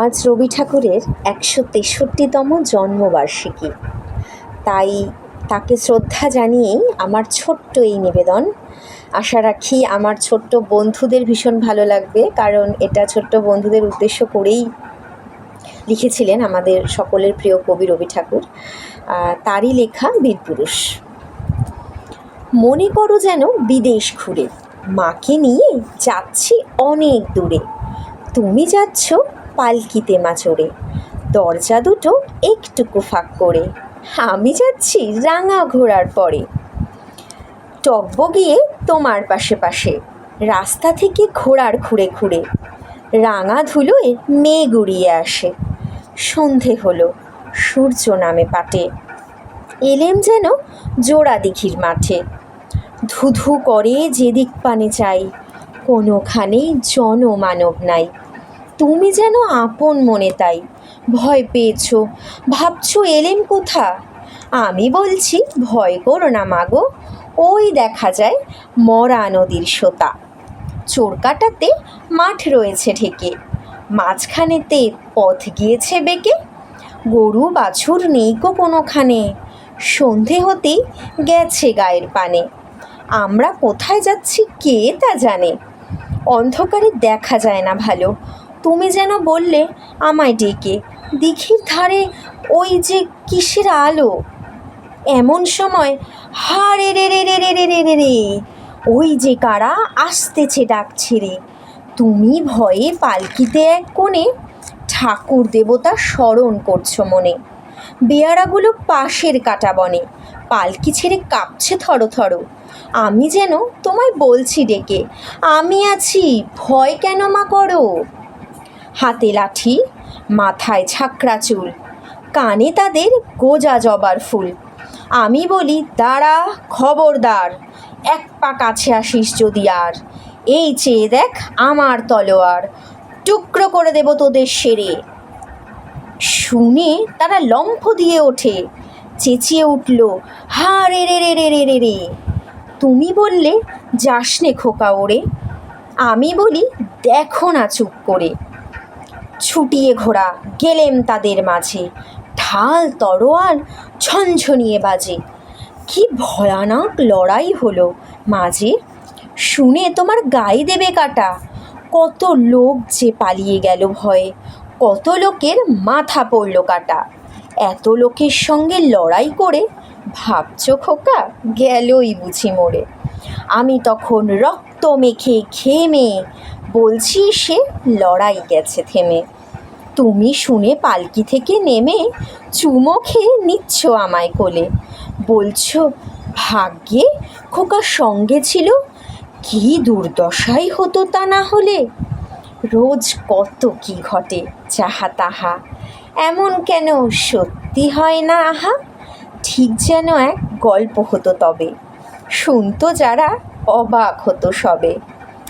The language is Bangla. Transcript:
আজ রবি ঠাকুরের একশো তেষট্টিতম জন্মবার্ষিকী। তাই তাকে শ্রদ্ধা জানিয়েই আমার ছোট্ট এই নিবেদন। আশা রাখি আমার ছোট্ট বন্ধুদের ভীষণ ভালো লাগবে, কারণ এটা ছোট্ট বন্ধুদের উদ্দেশ্য করেই লিখেছিলেন আমাদের সকলের প্রিয় কবি রবি ঠাকুর। তারই লেখা বীরপুরুষ মনে করো যেন বিদেশ ঘুরে, মাকে নিয়ে যাচ্ছি অনেক দূরে। তুমি যাচ্ছ পালকিতে মা চড়ে দরজা দুটো একটুকু ফাঁক করে। আমি যাচ্ছি রাঙা ঘোড়ার পরে। টব্ব গিয়ে তোমার পাশে পাশে। রাস্তা থেকে ঘোড়ার খুঁড়ে খুঁড়ে। রাঙা ধুলোয় মেয়ে উড়িয়ে আসে। সন্ধে হলো, সূর্য নামে পাটে। এলেম যেন জোড়া দিঘির মাঠে। ধুধু করে যেদিক পানে চাই, কোনোখানেই জনমানব নাই। তুমি যেন আপন মনে তাই। ভয় পেয়েছ, ভাবছ এলেম কোথা? আমি বলছি, ভয় করো না মাগো, ওই দেখা যায় মরা নদীর সোতা। চোরকাটাতে মাঠ রয়েছে ঢেকে, মাঝখানেতে পথ গিয়েছে বেঁকে, গরু বাছুর নেই কো কোনোখানে, সন্ধে হতেই গেছে গায়ের পানে। আমরা কোথায় যাচ্ছি কে তা জানে, অন্ধকারে দেখা যায় না ভালো তুমি যেন বললে আমায় ডেকে। দিঘির ধারে ওই যে কিসের আলো? এমন সময় হা রে রে রে রে রে রে রে রে। রে ওই যে কারা আসতেছে ডাক ছেড়ে তুমি ভয়ে পালকিতে এক কোণে ঠাকুর দেবতা স্মরণ করছ মনে। বেয়ারাগুলো পাশের কাটা বনে। পালকি ছেড়ে কাঁপছে থরো থরো। আমি যেন তোমায় বলছি ডেকে। আমি আছি, ভয় কেন মা করো? হাতে লাঠি, মাথায় ছাকরা চুল, কানে তাদের গোজা জবার ফুল। আমি বলি, দাঁড়া, খবরদার, এক পা কাছে আসিস যদি আর। এই চেয়ে দেখ আমার তলোয়ার, টুকরো করে দেব তোদের সেরে। শুনে তারা লম্ফ দিয়ে ওঠে, চেঁচিয়ে উঠল, হা, রে রে রে রে রে রে রে। তুমি বললে যাসনে খোকা ওরে। আমি বলি, দেখো না চুপ করে। ছুটিয়ে ঘোড়া গেলেম তাদের মাঝে। ঢাল তরোয়াল ঝনঝনিয়ে বাজে। কি ভয়ানক লড়াই হলো মাঝে। শুনে তোমার গায়ে দেবে কাটা। কত লোক যে পালিয়ে গেল ভয়ে। কত লোকের মাথা পড়ল কাটা। এত লোকের সঙ্গে লড়াই করে ভাবছ খোকা, গেলই বুঝি মোড়ে আমি তখন রক্ত মেখে ঘেমে বলছি, সে লড়াই গেছে থেমে। তুমি শুনে পালকি থেকে নেমে চুমো খেয়ে নিচ্ছ আমায় কোলে। বলছো, ভাগ্যে খোকার সঙ্গে ছিল, কি দুর্দশাই হতো তা না হলে? রোজ কত কি ঘটে যাহা তাহা। এমন কেন সত্যি হয় না আহা? ঠিক যেন এক গল্প হতো তবে। শুনতো যারা, অবাক হতো সবে।